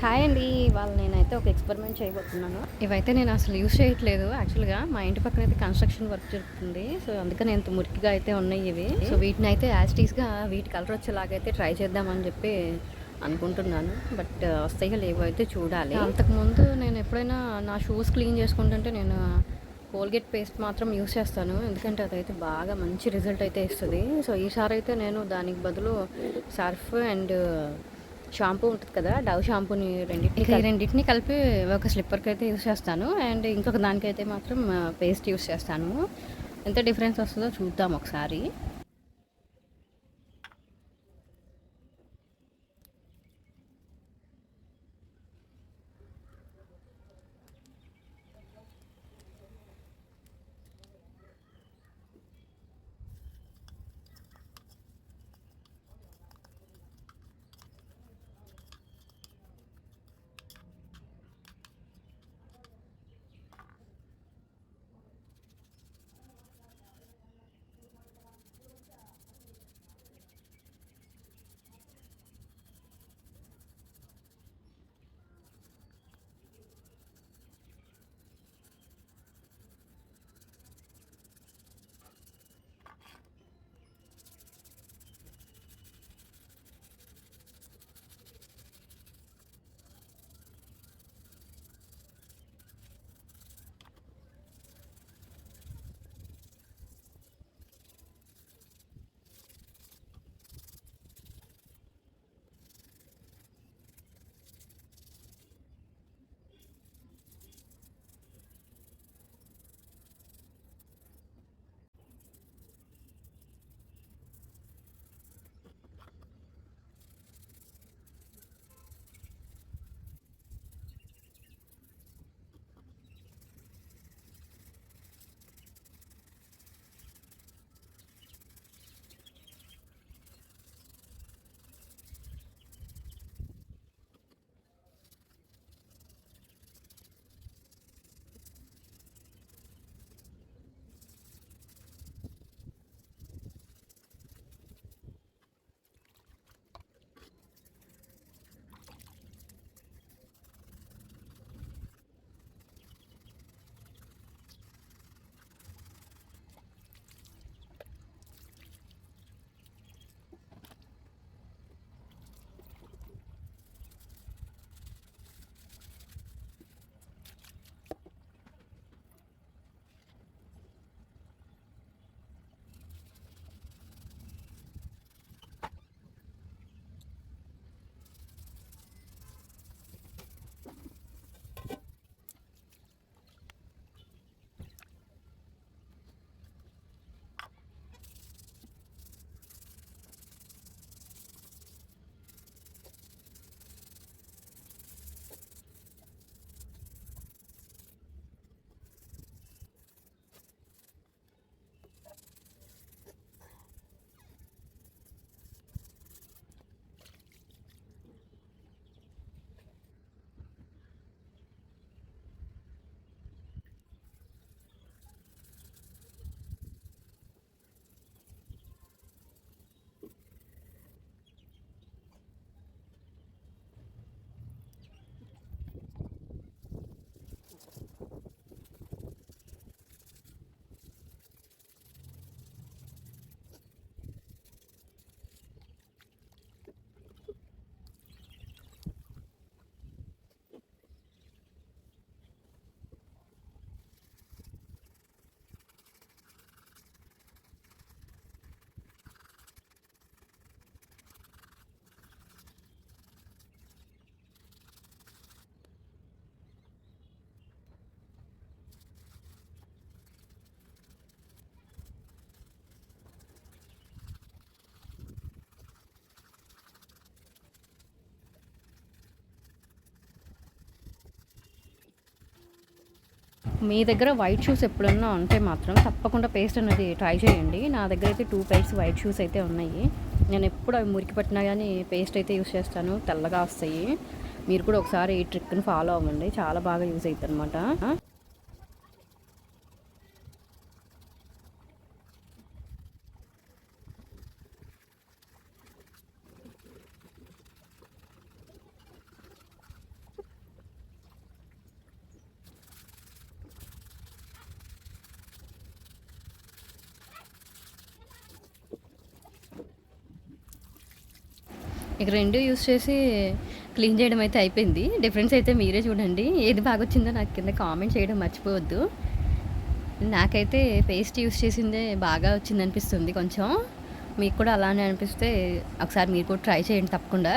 Hi అండి. వాళ్ళు నేనైతే ఒక ఎక్స్పెరిమెంట్ చేయబోతున్నాను. ఇవైతే నేను అసలు యూస్ చేయట్లేదు. యాక్చువల్గా మా ఇంటి పక్కన అయితే కన్స్ట్రక్షన్ వర్క్ జరుగుతుంది. సో అందుకని ఎంత మురికిగా అయితే ఉన్నాయి ఇవి. సో వీటిని అయితే యాస్టీస్గా వీటి కలర్ వచ్చేలాగైతే ట్రై చేద్దామని చెప్పి అనుకుంటున్నాను. బట్ వస్తాయో లేవో అయితే చూడాలి. అంతకుముందు నేను ఎప్పుడైనా నా షూస్ క్లీన్ చేసుకుంటుంటే నేను కోల్గేట్ పేస్ట్ మాత్రం యూస్ చేస్తాను. ఎందుకంటే అదైతే బాగా మంచి రిజల్ట్ అయితే ఇస్తుంది. సో ఈసారి అయితే నేను దానికి బదులు సర్ఫ్ అండ్ షాంపూ ఉంటుంది కదా డవ్ షాంపూని రెండింటిని రెండింటిని కలిపి ఒక స్లిప్పర్కి అయితే యూస్ చేస్తాను. అండ్ ఇంకొక దానికైతే మాత్రం పేస్ట్ యూస్ చేస్తాను. ఎంత డిఫరెన్స్ వస్తుందో చూద్దాం ఒకసారి. మీ దగ్గర వైట్ షూస్ ఎప్పుడన్నా ఉంటే మాత్రం తప్పకుండా పేస్ట్ అనేది ట్రై చేయండి. నా దగ్గర అయితే టూ పైర్స్ వైట్ షూస్ అయితే ఉన్నాయి. నేను ఎప్పుడు అవి మురికి పట్టినా కానీ పేస్ట్ అయితే యూస్ చేస్తాను. తెల్లగా వస్తాయి. మీరు కూడా ఒకసారి ఈ ట్రిక్ని ఫాలో అవ్వండి. చాలా బాగా యూస్ అవుతుంది అనమాట ఇక రెండు యూస్ చేసి క్లీన్ చేయడం అయితే అయిపోయింది. డిఫరెన్స్ అయితే మీరే చూడండి. ఏది బాగా వచ్చిందో నాకు కింద కామెంట్ చేయడం మర్చిపోవద్దు. నాకైతే పేస్ట్ యూస్ చేసిందే బాగా వచ్చింది అనిపిస్తుంది కొంచెం. మీకు కూడా అలానే అనిపిస్తే ఒకసారి మీరు కూడా ట్రై చేయండి తప్పకుండా.